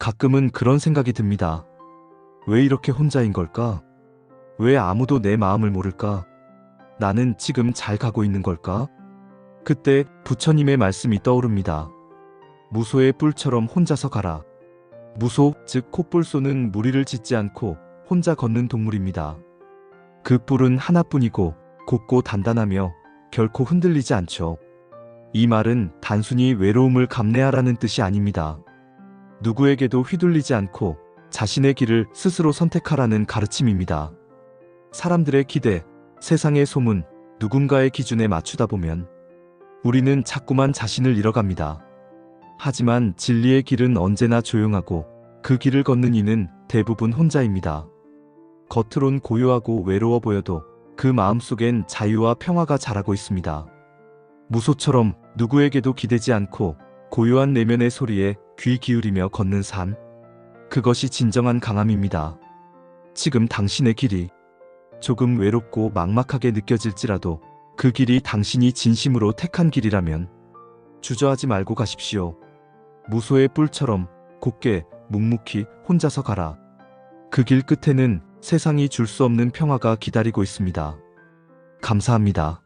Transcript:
가끔은 그런 생각이 듭니다. 왜 이렇게 혼자인 걸까? 왜 아무도 내 마음을 모를까? 나는 지금 잘 가고 있는 걸까? 그때 부처님의 말씀이 떠오릅니다. 무소의 뿔처럼 혼자서 가라. 무소, 즉 콧불소는 무리를 짓지 않고 혼자 걷는 동물입니다. 그 뿔은 하나뿐이고 곱고 단단하며 결코 흔들리지 않죠. 이 말은 단순히 외로움을 감내하라는 뜻이 아닙니다. 누구에게도 휘둘리지 않고 자신의 길을 스스로 선택하라는 가르침입니다. 사람들의 기대, 세상의 소문, 누군가의 기준에 맞추다 보면 우리는 자꾸만 자신을 잃어갑니다. 하지만 진리의 길은 언제나 조용하고 그 길을 걷는 이는 대부분 혼자입니다. 겉으론 고요하고 외로워 보여도 그 마음속엔 자유와 평화가 자라고 있습니다. 무소처럼 누구에게도 기대지 않고 고요한 내면의 소리에 귀 기울이며 걷는 삶. 그것이 진정한 강함입니다. 지금 당신의 길이 조금 외롭고 막막하게 느껴질지라도 그 길이 당신이 진심으로 택한 길이라면 주저하지 말고 가십시오. 무소의 뿔처럼 곱게 묵묵히 혼자서 가라. 그 길 끝에는 세상이 줄 수 없는 평화가 기다리고 있습니다. 감사합니다.